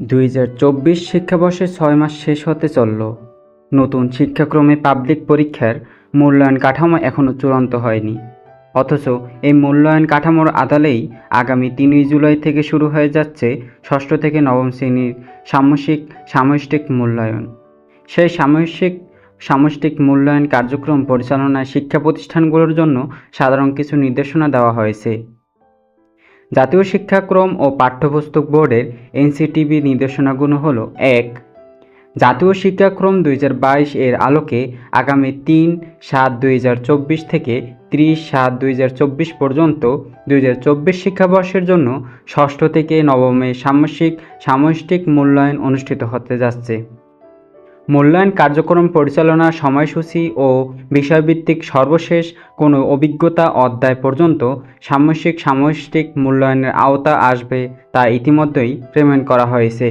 দুই হাজার চব্বিশ শিক্ষাবর্ষে ছয় মাস শেষ হতে চলল। নতুন শিক্ষাক্রমে পাবলিক পরীক্ষার মূল্যায়ন কাঠামো এখনও চূড়ান্ত হয়নি। অথচ এই মূল্যায়ন কাঠামোর আদালেই আগামী তিনই জুলাই থেকে শুরু হয়ে যাচ্ছে ষষ্ঠ থেকে নবম শ্রেণির সামষ্টিক সামষ্টিক মূল্যায়ন। সেই সামষ্টিক সামষ্টিক মূল্যায়ন কার্যক্রম পরিচালনায় শিক্ষা প্রতিষ্ঠানগুলোর জন্য সাধারণ কিছু নির্দেশনা দেওয়া হয়েছে। জাতীয় শিক্ষাক্রম ও পাঠ্যপুস্তক বোর্ডের এনসিটিভি নির্দেশনাগুলো হলো, এক, জাতীয় শিক্ষাক্রম দুই হাজার বাইশ এর আলোকে আগামী তিন সাত দুই থেকে ত্রিশ সাত দুই পর্যন্ত দুই হাজার চব্বিশ শিক্ষাবর্ষের জন্য ষষ্ঠ থেকে নবমে সামষ্টিক সামষ্টিক মূল্যায়ন অনুষ্ঠিত হতে যাচ্ছে। মূল্যায়ন কার্যক্রম পরিচালনার সময়সূচি ও বিষয়ভিত্তিক সর্বশেষ কোনো অভিজ্ঞতা অধ্যায় পর্যন্ত সামষ্টিক সামষ্টিক মূল্যায়নের আওতা আসবে তা ইতিমধ্যেই পেমেন্ট করা হয়েছে।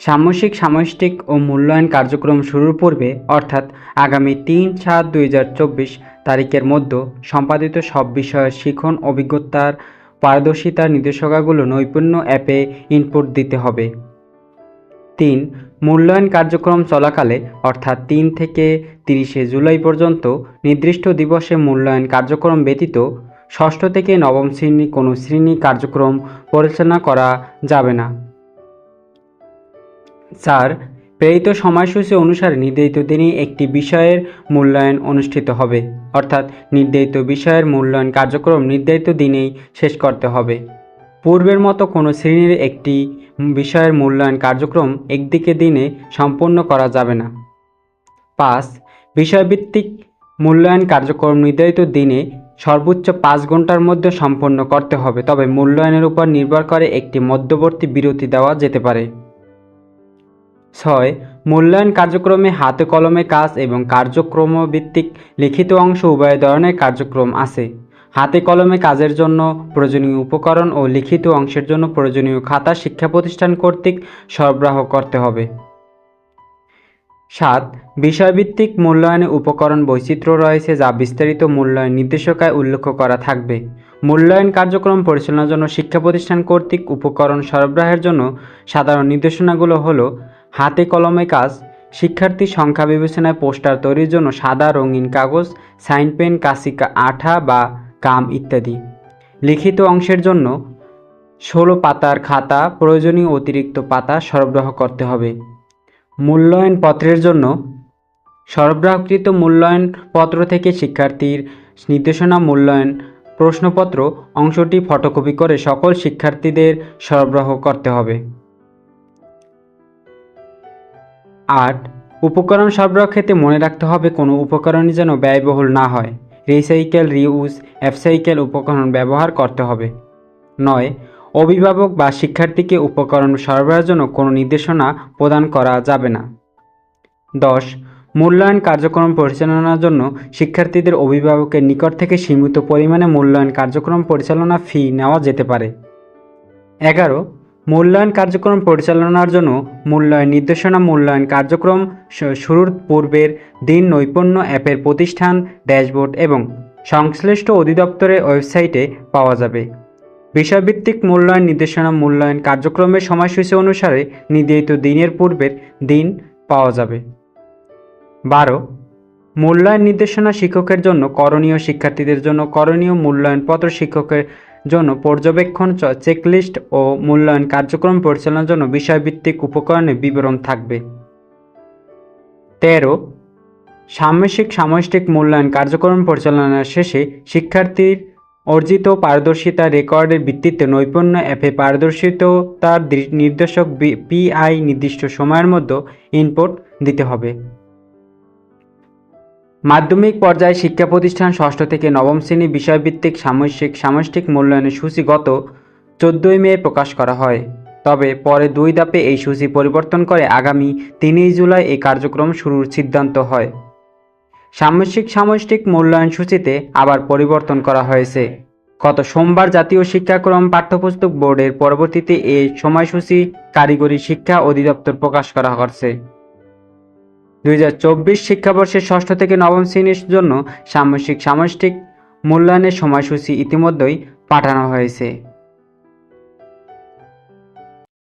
সামষ্টিক সামষ্টিক ও মূল্যায়ন কার্যক্রম শুরুর পূর্বে, অর্থাৎ আগামী তিন সাত দুই তারিখের মধ্যে সম্পাদিত সব বিষয়ের শিখন, অভিজ্ঞতার পারদর্শিতার নির্দেশিকাগুলো নৈপুণ্য অ্যাপে ইনপুট দিতে হবে। তিন, মূল্যায়ন কার্যক্রম চলাকালে, অর্থাৎ তিন থেকে তিরিশে জুলাই পর্যন্ত, নির্দিষ্ট দিবসে মূল্যায়ন কার্যক্রম ব্যতীত, ষষ্ঠ থেকে নবম শ্রেণি কোনো শ্রেণি কার্যক্রম পরিচালনা করা যাবে না। চার, প্রেরিত সময়সূচি অনুসারে নির্ধারিত দিনে একটি বিষয়ের মূল্যায়ন অনুষ্ঠিত হবে, অর্থাৎ নির্ধারিত বিষয়ের মূল্যায়ন কার্যক্রম নির্ধারিত দিনেই শেষ করতে হবে। পূর্বের মতো কোনো শ্রেণির একটি বিষয়ের মূল্যায়ন কার্যক্রম একদিকে দিনে সম্পন্ন করা যাবে না। পাঁচ, বিষয়ভিত্তিক মূল্যায়ন কার্যক্রম নির্ধারিত দিনে সর্বোচ্চ পাঁচ ঘণ্টার মধ্যে সম্পন্ন করতে হবে, তবে মূল্যায়নের উপর নির্ভর করে একটি মধ্যবর্তী বিরতি দেওয়া যেতে পারে। ছয়, মূল্যায়ন কার্যক্রমে হাতে কলমে কাজ এবং কার্যক্রম ভিত্তিক লিখিত অংশ উভয় ধরনের কার্যক্রম আছে। হাতে কলমে কাজের জন্য প্রয়োজনীয় উপকরণ ও লিখিত অংশের জন্য প্রয়োজনীয় খাতা শিক্ষা প্রতিষ্ঠান কর্তৃক সরবরাহ করতে হবে। সাত, বিষয়ভিত্তিক মূল্যায়নে উপকরণ বৈচিত্র্য রয়েছে যা বিস্তারিত মূল্যায়ন নির্দেশিকায় উল্লেখ করা থাকবে। মূল্যায়ন কার্যক্রম পরিচালনার জন্য শিক্ষা প্রতিষ্ঠান কর্তৃক উপকরণ সরবরাহের জন্য সাধারণ নির্দেশনাগুলো হলো, হাতে কলমে কাজ, শিক্ষার্থী সংখ্যা বিবেচনায় পোস্টার তৈরির জন্য সাদা রঙিন কাগজ, সাইন পেন কাসিকা আঠা বা কাম ইত্যাদি। লিখিত অংশের জন্য ষোলো পাতার খাতা, প্রয়োজনীয় অতিরিক্ত পাতা সরবরাহ করতে হবে। মূল্যায়ন পত্রের জন্য সরবরাহকৃত মূল্যায়ন পত্র থেকে শিক্ষার্থীর নির্দেশনা মূল্যায়ন প্রশ্নপত্র, অংশটি ফটোকপি করে সকল শিক্ষার্থীদের সরবরাহ করতে হবে। আট, উপকরণ সরবরাহ ক্ষেত্রে মনে রাখতে হবে কোনো উপকরণই যেন ব্যয়বহুল না হয়। রিসাইকেল রিউজ অ্যাপসাইকেল উপকরণ ব্যবহার করতে হবে। নয়, অভিভাবক বা শিক্ষার্থীকে উপকরণ সরবরাহের জন্য কোনো নির্দেশনা প্রদান করা যাবে না। দশ, মূল্যায়ন কার্যক্রম পরিচালনার জন্য শিক্ষার্থীদের অভিভাবকের নিকট থেকে সীমিত পরিমাণে মূল্যায়ন কার্যক্রম পরিচালনা ফি নেওয়া যেতে পারে। এগারো মূল্যায়ন কার্যক্রম পরিচালনার জন্য মূল্যায়ন নির্দেশনা মূল্যায়ন কার্যক্রম শুরুর পূর্বের দিন নৈপুণ্য অ্যাপের প্রতিষ্ঠান, ড্যাশবোর্ড এবং সংশ্লিষ্ট অধিদপ্তরের ওয়েবসাইটে পাওয়া যাবে। বিষয়ভিত্তিক মূল্যায়ন নির্দেশনা মূল্যায়ন কার্যক্রমের সময়সূচি অনুসারে নির্ধারিত দিনের পূর্বের দিন পাওয়া যাবে। বারো, মূল্যায়ন নির্দেশনা শিক্ষকের জন্য করণীয় শিক্ষার্থীদের জন্য করণীয় মূল্যায়নপত্র শিক্ষকের জন্য পর্যবেক্ষণ চেকলিস্ট ও মূল্যায়ন কার্যক্রম পরিচালনার জন্য বিষয়ভিত্তিক উপকরণের বিবরণ থাকবে। তেরো সামষ্টিক সামষ্টিক মূল্যায়ন কার্যক্রম পরিচালনার শেষে শিক্ষার্থীর অর্জিত পারদর্শিতা রেকর্ডের ভিত্তিতে নৈপুণ্য অ্যাপে পারদর্শিতার নির্দেশক পিআই নির্দিষ্ট সময়ের মধ্যে ইনপুট দিতে হবে। মাধ্যমিক পর্যায়ে শিক্ষা প্রতিষ্ঠান ষষ্ঠ থেকে নবম শ্রেণি বিষয়ভিত্তিক সামষ্টিক সামষ্টিক মূল্যায়নের সূচি গত চোদ্দোই মে প্রকাশ করা হয়। তবে পরে দুই ধাপে এই সূচি পরিবর্তন করে আগামী তিনই জুলাই এই কার্যক্রম শুরুর সিদ্ধান্ত হয়। সামষ্টিক সামষ্টিক মূল্যায়ন সূচিতে আবার পরিবর্তন করা হয়েছে। গত সোমবার জাতীয় শিক্ষাক্রম পাঠ্যপুস্তক বোর্ডের পরবর্তীতে এই সময়সূচি কারিগরি শিক্ষা অধিদপ্তর প্রকাশ করা হচ্ছে। দুই হাজার চব্বিশ শিক্ষাবর্ষের ষষ্ঠ থেকে নবম শ্রেণির জন্য সামসিক সামষ্টিক মূল্যায়নের সময়সূচি ইতিমধ্যেই পাঠানো হয়েছে।